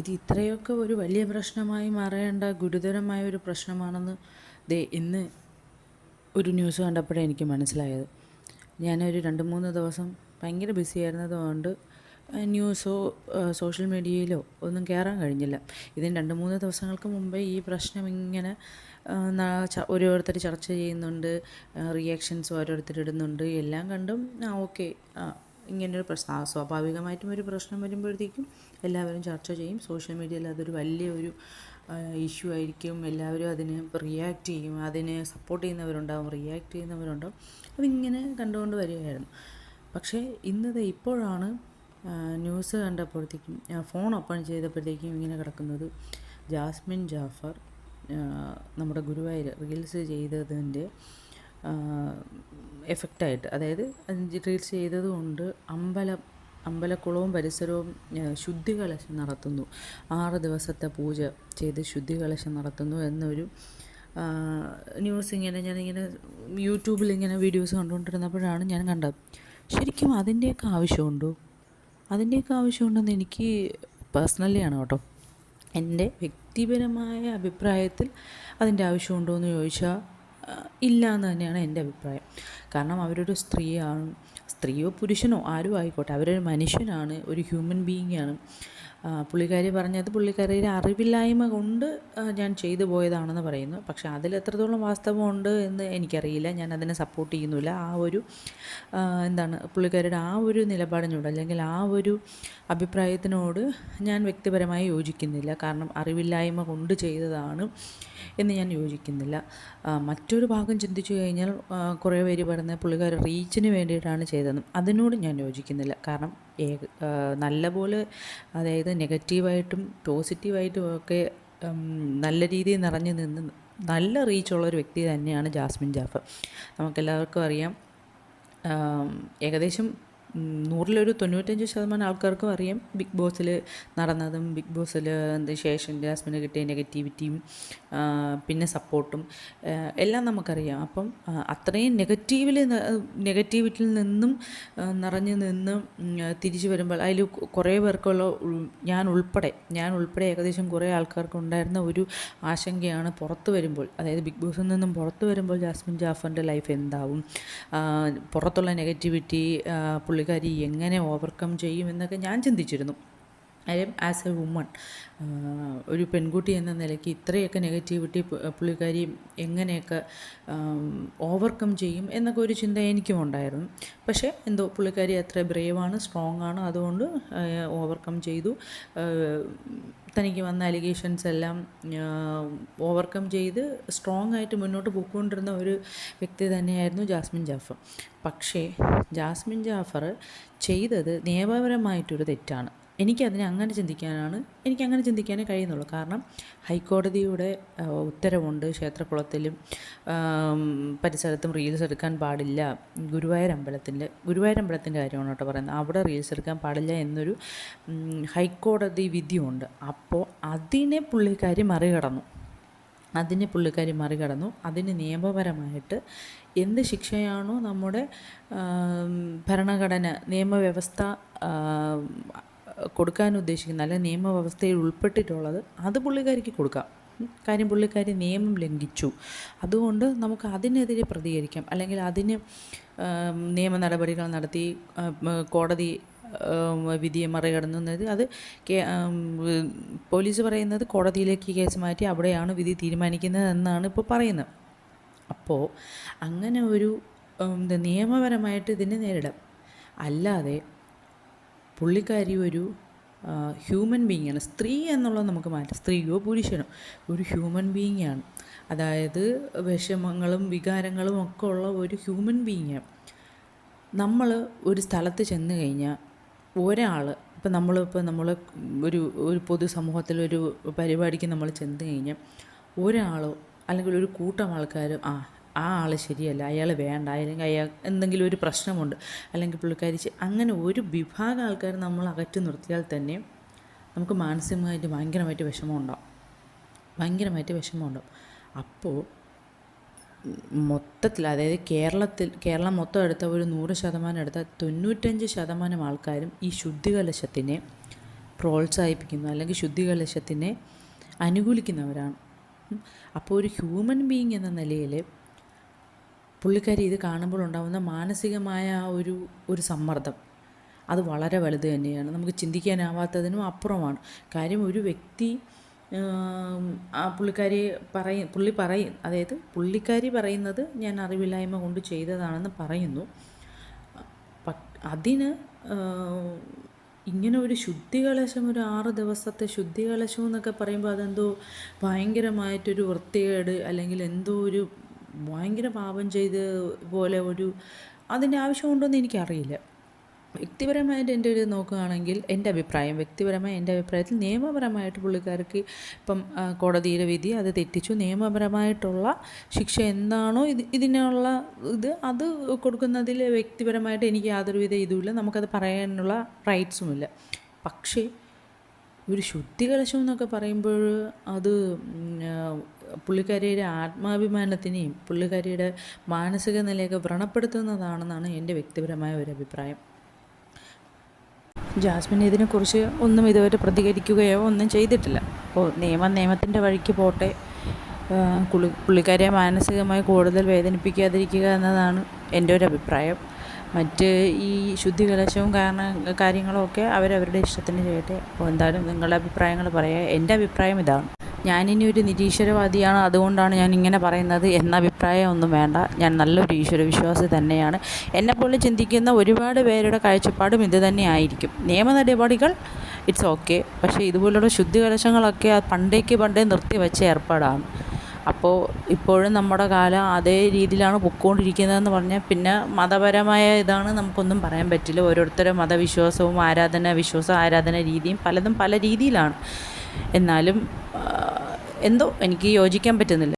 ഇത് ഇത്രയൊക്കെ ഒരു വലിയ പ്രശ്നമായി മാറേണ്ട ഗുരുതരമായ ഒരു പ്രശ്നമാണെന്ന് ദേ ഇന്ന് ഒരു ന്യൂസ് കണ്ടപ്പോഴേ എനിക്ക് മനസ്സിലായത്. ഞാനൊരു രണ്ട് മൂന്ന് ദിവസം ഭയങ്കര ബിസി ആയിരുന്നതുകൊണ്ട് ന്യൂസോ സോഷ്യൽ മീഡിയയിലോ ഒന്നും കയറാൻ കഴിഞ്ഞില്ല. ഇതിന് രണ്ട് മൂന്ന് ദിവസങ്ങൾക്ക് മുമ്പേ ഈ പ്രശ്നം ഇങ്ങനെ ഓരോരുത്തർ ചർച്ച ചെയ്യുന്നുണ്ട് റിയാക്ഷൻസ് ഓരോരുത്തർ ഇടുന്നുണ്ട് എല്ലാം കണ്ടും ആ ഓക്കെ ആ ഇങ്ങനൊരു പ്രശ്നം സ്വാഭാവികമായിട്ടും ഒരു പ്രശ്നം വരുമ്പോഴത്തേക്കും എല്ലാവരും ചർച്ച ചെയ്യും. സോഷ്യൽ മീഡിയയിൽ അതൊരു വലിയൊരു ഇഷ്യൂ ആയിരിക്കും. എല്ലാവരും അതിന് റിയാക്ട് ചെയ്യും. അതിനെ സപ്പോർട്ട് ചെയ്യുന്നവരുണ്ടാവും റിയാക്ട് ചെയ്യുന്നവരുണ്ടാവും. അതിങ്ങനെ കണ്ടുകൊണ്ട് വരികയായിരുന്നു. പക്ഷേ ഇന്നത് ഇപ്പോഴാണ് ന്യൂസ് കണ്ടപ്പോഴത്തേക്കും ഫോൺ ഓപ്പൺ ചെയ്തപ്പോഴത്തേക്കും ഇങ്ങനെ കിടക്കുന്നത്. ജാസ്മിൻ ജാഫർ നമ്മുടെ ഗുരുവായൂർ റീൽസ് ചെയ്തതിന്റെ എഫക്റ്റായിട്ട് അതായത് അഞ്ച് റീൽസ് ചെയ്തതുകൊണ്ട് അമ്പലം അമ്പലക്കുളവും പരിസരവും ശുദ്ധി കലശം നടത്തുന്നു. ആറ് ദിവസത്തെ പൂജ ചെയ്ത് ശുദ്ധി കലശം നടത്തുന്നു എന്നൊരു ന്യൂസ് ഇങ്ങനെ ഞാനിങ്ങനെ യൂട്യൂബിൽ ഇങ്ങനെ വീഡിയോസ് കണ്ടുകൊണ്ടിരുന്നപ്പോഴാണ് ഞാൻ കണ്ടത്. ശരിക്കും അതിന്റെയൊക്കെ ആവശ്യമുണ്ടോ? അതിന്റെയൊക്കെ ആവശ്യമുണ്ടെന്ന് എനിക്ക് പേഴ്സണലി ആണ് കേട്ടോ എന്റെ വ്യക്തിപരമായ അഭിപ്രായത്തിൽ അതിന്റെ ആവശ്യമുണ്ടോ എന്ന് ചോദിച്ചാൽ ഇല്ല എന്ന് തന്നെയാണ് എന്റെ അഭിപ്രായം. കാരണം അവരൊരു സ്ത്രീയാണ് സ്ത്രീയോ പുരുഷനോ ആരും ആയിക്കോട്ടെ. അവരൊരു മനുഷ്യനാണ് ഒരു ഹ്യൂമൻ ബീയിങ് ആണ്. പുള്ളിക്കാരി പറഞ്ഞത് പുള്ളിക്കാരിയുടെ അറിവില്ലായ്മ കൊണ്ട് ഞാൻ ചെയ്തു പോയതാണെന്ന് പറയുന്നു. പക്ഷേ അതിൽ എത്രത്തോളം വാസ്തവമുണ്ട് എന്ന് എനിക്കറിയില്ല. ഞാൻ അതിനെ സപ്പോർട്ട് ചെയ്യുന്നില്ല ആ ഒരു എന്താണ് പുള്ളിക്കാരിയുടെ ആ ഒരു നിലപാടിനോട് അല്ലെങ്കിൽ ആ ഒരു അഭിപ്രായത്തിനോട് ഞാൻ വ്യക്തിപരമായി യോജിക്കുന്നില്ല. കാരണം അറിവില്ലായ്മ കൊണ്ട് ചെയ്തതാണ് എന്ന് ഞാൻ യോജിക്കുന്നില്ല. മറ്റൊരു ഭാഗം ചിന്തിച്ചു കഴിഞ്ഞാൽ കുറേ പേര് പറയുന്നത് പുള്ളിക്കാർ റീച്ചിന് വേണ്ടിയിട്ടാണ് ചെയ്തതെന്നും അതിനോട് ഞാൻ യോജിക്കുന്നില്ല. കാരണം നല്ല പോലെ അതായത് നെഗറ്റീവായിട്ടും പോസിറ്റീവായിട്ടും ഒക്കെ നല്ല രീതിയിൽ നിറഞ്ഞു നിന്ന് നല്ല റീച്ചുള്ള ഒരു വ്യക്തി തന്നെയാണ് ജാസ്മിൻ ജാഫർ. നമുക്കെല്ലാവർക്കും അറിയാം ഏകദേശം നൂറിലൊരു തൊണ്ണൂറ്റഞ്ച് ശതമാനം ആൾക്കാർക്കും അറിയാം ബിഗ് ബോസിൽ നടന്നതും ബിഗ് ബോസിൽ ശേഷം ജാസ്മിന് കിട്ടിയ നെഗറ്റിവിറ്റിയും പിന്നെ സപ്പോർട്ടും എല്ലാം നമുക്കറിയാം. അപ്പം അത്രയും നെഗറ്റീവിൽ നെഗറ്റിവിറ്റിയിൽ നിന്നും നിറഞ്ഞു നിന്ന് തിരിച്ചു വരുമ്പോൾ അതിൽ കുറേ പേർക്കുള്ള ഞാൻ ഉൾപ്പെടെ ഞാൻ ഉൾപ്പെടെ ഏകദേശം കുറേ ആൾക്കാർക്ക് ഉണ്ടായിരുന്ന ഒരു ആശങ്കയാണ് പുറത്ത് വരുമ്പോൾ. അതായത് ബിഗ് ബോസിൽ നിന്നും പുറത്ത് വരുമ്പോൾ ജാസ്മിൻ ജാഫറിന്റെ ലൈഫ് എന്താവും? പുറത്തുള്ള നെഗറ്റിവിറ്റി പുള്ളി പുള്ളിക്കാരി എങ്ങനെ ഓവർകം ചെയ്യും എന്നൊക്കെ ഞാൻ ചിന്തിച്ചിരുന്നു. ആസ് എ വുമൺ ഒരു പെൺകുട്ടി എന്ന നിലയ്ക്ക് ഇത്രയൊക്കെ നെഗറ്റിവിറ്റി പുള്ളിക്കാരി എങ്ങനെയൊക്കെ ഓവർകം ചെയ്യും എന്നൊക്കെ ഒരു ചിന്ത എനിക്കും ഉണ്ടായിരുന്നു. പക്ഷേ എന്തോ പുള്ളിക്കാരി അത്ര ബ്രേവാണ് സ്ട്രോങ് ആണ് അതുകൊണ്ട് ഓവർകം ചെയ്തു. തനിക്ക് വന്ന അലിഗേഷൻസ് എല്ലാം ഓവർകം ചെയ്ത് സ്ട്രോങ് ആയിട്ട് മുന്നോട്ട് പോയിക്കൊണ്ടിരുന്ന ഒരു വ്യക്തി തന്നെയായിരുന്നു ജാസ്മിൻ ജാഫർ. പക്ഷേ ജാസ്മിൻ ജാഫർ ചെയ്തത് നിയമപരമായിട്ടൊരു തെറ്റാണ്. എനിക്കതിനെ അങ്ങനെ ചിന്തിക്കാനാണ് എനിക്കങ്ങനെ ചിന്തിക്കാനേ കഴിയുന്നുള്ളൂ. കാരണം ഹൈക്കോടതിയുടെ ഉത്തരവുണ്ട് ക്ഷേത്രകുളത്തിലും പരിസരത്തും റീൽസ് എടുക്കാൻ പാടില്ല. ഗുരുവായൂർ അമ്പലത്തിന്റെ ഗുരുവായൂർ അമ്പലത്തിന്റെ കാര്യമാണ് കേട്ടോ പറയുന്നത്. അവിടെ റീൽസ് എടുക്കാൻ പാടില്ല എന്നൊരു ഹൈക്കോടതി വിധിയുണ്ട്. അപ്പോൾ അതിനെ പുള്ളിക്കാരി മറികടന്നു. അതിനെ പുള്ളിക്കാരി മറികടന്നു. അതിന് നിയമപരമായിട്ട് എന്ത് ശിക്ഷയാണോ നമ്മുടെ ഭരണഘടന നിയമവ്യവസ്ഥ കൊടുക്കാൻ ഉദ്ദേശിക്കുന്ന അല്ലെങ്കിൽ നിയമവ്യവസ്ഥയിൽ ഉൾപ്പെട്ടിട്ടുള്ളത് അത് പുള്ളിക്കാരിക്ക് കൊടുക്കാം. കാര്യം പുള്ളിക്കാരി നിയമം ലംഘിച്ചു. അതുകൊണ്ട് നമുക്ക് അതിനെതിരെ പ്രതികരിക്കാം. അല്ലെങ്കിൽ അതിന് നിയമ നടപടികൾ നടത്തി കോടതി വിധിയെ മറികടന്നുന്നത് അത് പോലീസ് പറയുന്നത് കോടതിയിലേക്ക് കേസ് മാറ്റി അവിടെയാണ് വിധി തീരുമാനിക്കുന്നത് എന്നാണ് ഇപ്പോൾ പറയുന്നത്. അപ്പോൾ അങ്ങനെ ഒരു നിയമപരമായിട്ട് ഇതിനെ നേരിടാം. അല്ലാതെ പുള്ളിക്കാരി ഒരു ഹ്യൂമൻ ബീങ്ങാണ് സ്ത്രീ എന്നുള്ളത് നമുക്ക് മാറ്റാം. സ്ത്രീയോ പുരുഷനോ? ഒരു ഹ്യൂമൻ ബീങ്ങാണ് അതായത് വിഷമങ്ങളും വികാരങ്ങളും ഒക്കെ ഉള്ള ഒരു ഹ്യൂമൻ ബീങ്ങാണ് നമ്മൾ ഒരു സ്ഥലത്ത് ചെന്ന് കഴിഞ്ഞാൽ ഒരാൾ ഇപ്പം നമ്മളിപ്പോൾ നമ്മൾ ഒരു ഒരു പൊതുസമൂഹത്തിൽ ഒരു പരിപാടിക്ക് നമ്മൾ ചെന്ന് കഴിഞ്ഞാൽ ഒരാളോ അല്ലെങ്കിൽ ഒരു കൂട്ടം ആൾക്കാരും ആ ആ ആൾ ശരിയല്ല അയാൾ വേണ്ട അല്ലെങ്കിൽ അയാൾ എന്തെങ്കിലും ഒരു പ്രശ്നമുണ്ട് അല്ലെങ്കിൽ പുള്ളിക്കാരി അങ്ങനെ ഒരു വിഭാഗം ആൾക്കാർ നമ്മൾ അകറ്റി നിർത്തിയാൽ തന്നെ നമുക്ക് മാനസികമായിട്ട് ഭയങ്കരമായിട്ട് വിഷമം ഉണ്ടാവും ഭയങ്കരമായിട്ട് വിഷമം ഉണ്ടാവും അപ്പോൾ മൊത്തത്തിൽ അതായത് കേരളത്തിൽ കേരളം മൊത്തം എടുത്ത ഒരു നൂറ് ശതമാനം എടുത്ത തൊണ്ണൂറ്റഞ്ച് ശതമാനം ആൾക്കാരും ഈ ശുദ്ധികലശത്തിനെ പ്രോത്സാഹിപ്പിക്കുന്നു അല്ലെങ്കിൽ ശുദ്ധികലശത്തിനെ അനുകൂലിക്കുന്നവരാണ്. അപ്പോൾ ഒരു ഹ്യൂമൻ ബീയിങ് എന്ന നിലയിൽ പുള്ളിക്കാരി ഇത് കാണുമ്പോൾ ഉണ്ടാകുന്ന മാനസികമായ ഒരു ഒരു സമ്മർദ്ദം. അത് വളരെ വലുത് തന്നെയാണ്. നമുക്ക് ചിന്തിക്കാനാവാത്തതിനും അപ്പുറമാണ്. കാര്യം ഒരു വ്യക്തി ആ പുള്ളിക്കാരി പറയ പുള്ളി പറയും അതായത് പുള്ളിക്കാരി പറയുന്നത് ഞാൻ അറിവില്ലായ്മ കൊണ്ട് ചെയ്തതാണെന്ന് പറയുന്നു. അതിന് ഇങ്ങനെ ഒരു ശുദ്ധികലശം ഒരു ആറ് ദിവസത്തെ ശുദ്ധികലശം എന്നൊക്കെ പറയുമ്പോൾ അതെന്തോ ഭയങ്കരമായിട്ടൊരു വൃത്തികേട് അല്ലെങ്കിൽ എന്തോ ഒരു ഭയങ്കര പാപം ചെയ്ത് പോലെ ഒരു അതിന്റെ ആവശ്യമുണ്ടോയെന്ന് എനിക്കറിയില്ല. വ്യക്തിപരമായിട്ട് എന്റെ ഒരു നോക്കുകയാണെങ്കിൽ എന്റെ അഭിപ്രായം വ്യക്തിപരമായ എന്റെ അഭിപ്രായത്തിൽ നിയമപരമായിട്ട് പുള്ളിക്കാർക്ക് ഇപ്പം കോടതിയുടെ വിധി അത് തെറ്റിച്ചു. നിയമപരമായിട്ടുള്ള ശിക്ഷ എന്താണോ ഇത് ഇതിനുള്ള ഇത് അത് കൊടുക്കുന്നതിൽ വ്യക്തിപരമായിട്ട് എനിക്ക് യാതൊരുവിധ ഇതുമില്ല. നമുക്കത് പറയാനുള്ള റൈറ്റ്സുമില്ല പക്ഷേ ഒരു ശുദ്ധികലശം എന്നൊക്കെ പറയുമ്പോൾ അത് പുള്ളിക്കാരിയുടെ ആത്മാഭിമാനത്തിനെയും പുള്ളിക്കാരിയുടെ മാനസിക നിലയൊക്കെ വ്രണപ്പെടുത്തുന്നതാണെന്നാണ് എന്റെ വ്യക്തിപരമായ ഒരു അഭിപ്രായം. ജാസ്മിൻ ഇതിനെക്കുറിച്ച് ഒന്നും ഇതുവരെ പ്രതികരിക്കുകയോ ഒന്നും ചെയ്തിട്ടില്ല. അപ്പോൾ നിയമം നിയമത്തിന്റെ വഴിക്ക് പോട്ടെ. പുള്ളിക്കാരിയെ മാനസികമായി കൂടുതൽ വേദനിപ്പിക്കാതിരിക്കുക എന്നതാണ് എന്റെ ഒരു അഭിപ്രായം. മറ്റ് ഈ ശുദ്ധികലശവും കാരണം കാര്യങ്ങളുമൊക്കെ അവരവരുടെ ഇഷ്ടത്തിന് ചെയ്യട്ടെ. അപ്പോൾ എന്തായാലും നിങ്ങളുടെ അഭിപ്രായങ്ങൾ പറയുക എന്റെ അഭിപ്രായം ഇതാണ്. ഞാനിനി ഒരു നിരീശ്വരവാദിയാണ്. അതുകൊണ്ടാണ് ഞാൻ ഇങ്ങനെ പറയുന്നത് എന്ന അഭിപ്രായം ഒന്നും വേണ്ട. ഞാൻ നല്ലൊരു ഈശ്വരവിശ്വാസി തന്നെയാണ്. എന്നെപ്പോലെ ചിന്തിക്കുന്ന ഒരുപാട് പേരുടെ കാഴ്ചപ്പാടും ഇത് തന്നെ ആയിരിക്കും. നിയമ നടപടികൾ ഇറ്റ്സ് ഓക്കെ പക്ഷേ ഇതുപോലുള്ള ശുദ്ധികലശങ്ങളൊക്കെ പണ്ടേക്ക് പണ്ടേ നിർത്തി വെച്ച ഏർപ്പാടാണ്. അപ്പോൾ ഇപ്പോഴും നമ്മുടെ കാലം അതേ രീതിയിലാണ് പൊയ്ക്കൊണ്ടിരിക്കുന്നതെന്ന് പറഞ്ഞാൽ പിന്നെ മതപരമായ ഇതാണ് നമുക്കൊന്നും പറയാൻ പറ്റില്ല. ഓരോരുത്തരുടെ മതവിശ്വാസവും ആരാധന വിശ്വാസവും ആരാധന രീതിയും പലതും പല രീതിയിലാണ്. എന്നാലും എന്തോ എനിക്ക് യോജിക്കാൻ പറ്റുന്നില്ല.